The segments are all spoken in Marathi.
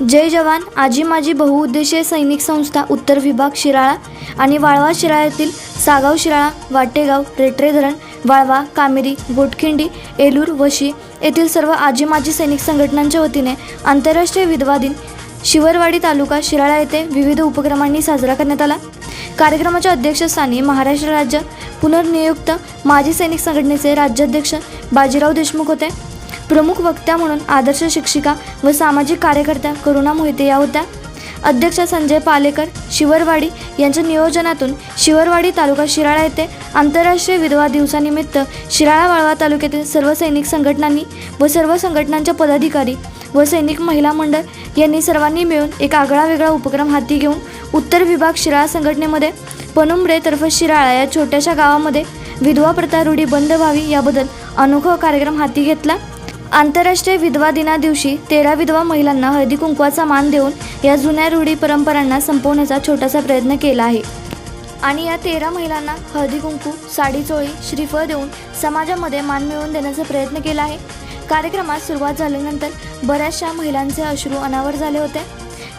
जय जवान आजी माझी बहुउद्देशीय सैनिक संस्था उत्तर विभाग शिराळा आणि वाळवा शिराळ्यातील सागाव शिराळा वाटेगाव रेटरे धरण वाळवा कामेरी गोटखिंडी एलूर वशी येथील सर्व आजी माजी सैनिक संघटनांच्या वतीने आंतरराष्ट्रीय विधवा दिन शिवरवाडी तालुका शिराळा येथे विविध उपक्रमांनी साजरा करण्यात आला. कार्यक्रमाच्या अध्यक्षस्थानी महाराष्ट्र राज्य पुनर्नियुक्त माजी सैनिक संघटनेचे राज्याध्यक्ष बाजीराव देशमुख होते. प्रमुख वक्त्या म्हणून आदर्श शिक्षिका व सामाजिक कार्यकर्त्या करुणा मोहिते या होत्या. अध्यक्ष संजय पालेकर शिवरवाडी यांच्या नियोजनातून शिवरवाडी तालुका शिराळा येथे आंतरराष्ट्रीय विधवा दिवसानिमित्त शिराळा वाळवा तालुक्यातील सर्व सैनिक संघटनांनी व सर्व संघटनांच्या पदाधिकारी व सैनिक महिला मंडळ यांनी सर्वांनी मिळून एक आगळा वेगळा उपक्रम हाती घेऊन उत्तर विभाग शिराळा संघटनेमध्ये पनुंबरेतर्फे शिराळा या छोट्याशा गावामध्ये विधवा प्रथा रूढी बंद व्हावी याबद्दल अनोखा कार्यक्रम हाती घेतला. आंतरराष्ट्रीय विधवा दिना दिवशी तेरा विधवा महिलांना हळदी कुंकवाचा मान देऊन या जुन्या रूढी परंपरांना संपवण्याचा छोटासा प्रयत्न केला आहे. आणि या तेरा महिलांना हळदी कुंकू साडी चोळी श्रीफळ देऊन समाजामध्ये मान मिळवून देण्याचा प्रयत्न केला आहे. कार्यक्रमात सुरुवात झाल्यानंतर बऱ्याचशा महिलांचे अश्रू अनावर झाले होते.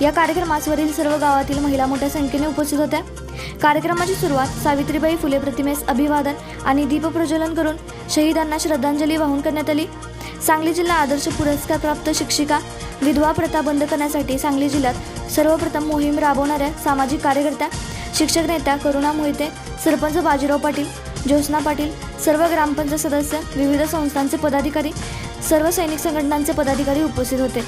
या कार्यक्रमास वरील सर्व गावातील महिला मोठ्या संख्येने उपस्थित होत्या. कार्यक्रमाची सुरुवात सावित्रीबाई फुले प्रतिमेस अभिवादन आणि दीपप्रज्वलन करून शहीदांना श्रद्धांजली वाहून करण्यात आली. सांगली जिल्हा आदर्श पुरस्कार प्राप्त शिक्षिका विधवा प्रथा बंद करण्यासाठी सांगली जिल्ह्यात सर्वप्रथम मोहीम राबवणाऱ्या सामाजिक कार्यकर्त्या शिक्षक नेत्या करुणा मोहिते सरपंच बाजीराव पाटील ज्योत्ना पाटील सर्व ग्रामपंचायत सदस्य विविध संस्थांचे पदाधिकारी सर्व सैनिक संघटनांचे पदाधिकारी उपस्थित होते.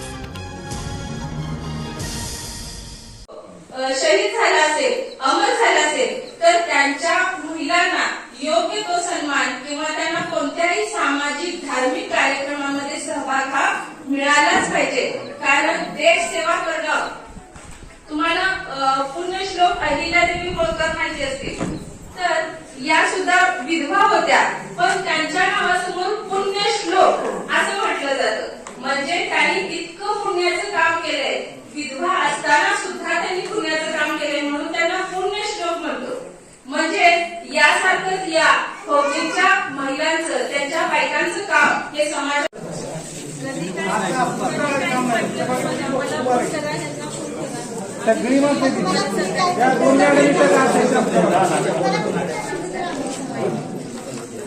शहीद झाला असेल अमर झाला असेल तर त्यांच्या महिलांना योग्य तो सन्मान किंवा त्यांना कोणत्याही सामाजिक धार्मिक कार्यक्रम मिळालाच पाहिजे. कारण देश सेवा करणं तुम्हाला पुण्य श्लोक अहिल्या देवी होळकर माहिती असतील. तर या सुद्धा विधवा होत्या पण त्यांच्या नावाने सगळी माणसं तिथे. त्या दोन गाड्यांनी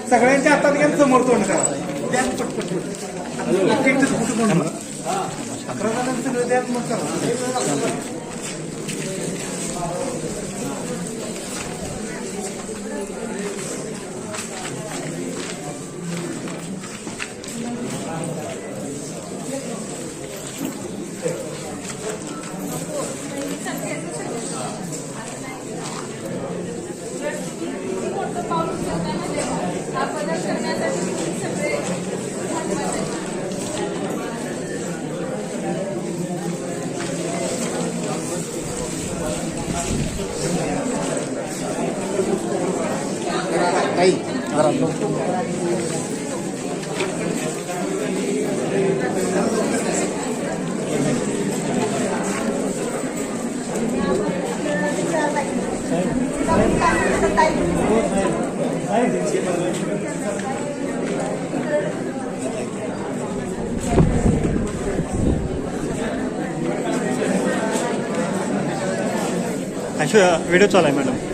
सगळ्यांच्या हातात घ्या समोर तोंड करा. द्या पटपट एक कुठं तोंड अकरा जणांचं सगळं द्या मग करा. व्हिडिओ चालू आहे मॅडम